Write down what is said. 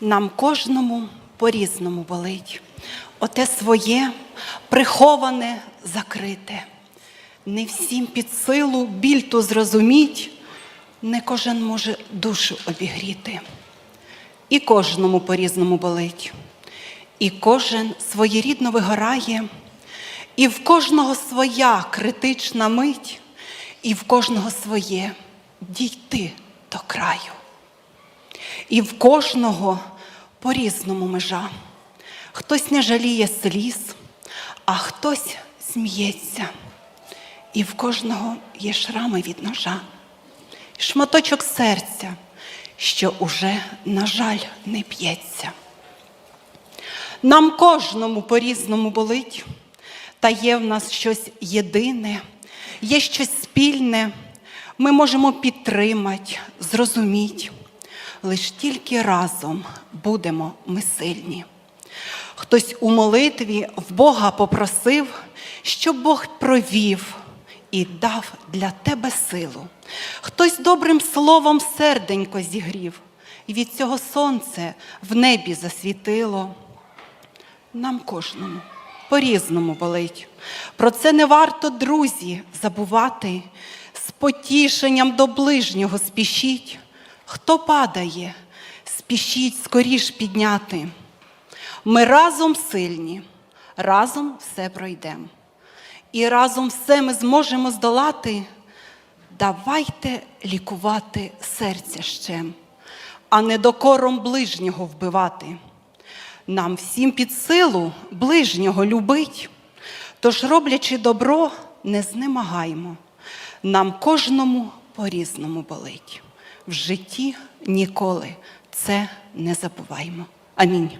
Нам кожному по-різному болить. Оте своє приховане, закрите. Не всім під силу біль ту зрозуміть, не кожен може душу обігріти. І кожному по-різному болить, і кожен своєрідно вигорає, і в кожного своя критична мить, і в кожного своє дійти до краю. І в кожного по-різному межа. Хтось не жаліє сліз, а хтось сміється. І в кожного є шрами від ножа, шматочок серця, що уже, на жаль, не п'ється. Нам кожному по-різному болить, та є в нас щось єдине, є щось спільне, ми можемо підтримати, зрозуміти. Лиш тільки разом будемо ми сильні. Хтось у молитві в Бога попросив, щоб Бог провів і дав для тебе силу. Хтось добрим словом серденько зігрів, і від цього сонце в небі засвітило. Нам кожному по-різному болить. Про це не варто, друзі, забувати. З потішенням до ближнього спішіть. Хто падає, спішіть скоріш підняти. Ми разом сильні, разом все пройдемо. І разом все ми зможемо здолати. Давайте лікувати серця щем, а не докором ближнього вбивати. Нам всім під силу ближнього любить, тож, роблячи добро, не знемагаймо. Нам кожному по-різному болить. В житті ніколи це не забуваймо. Амінь.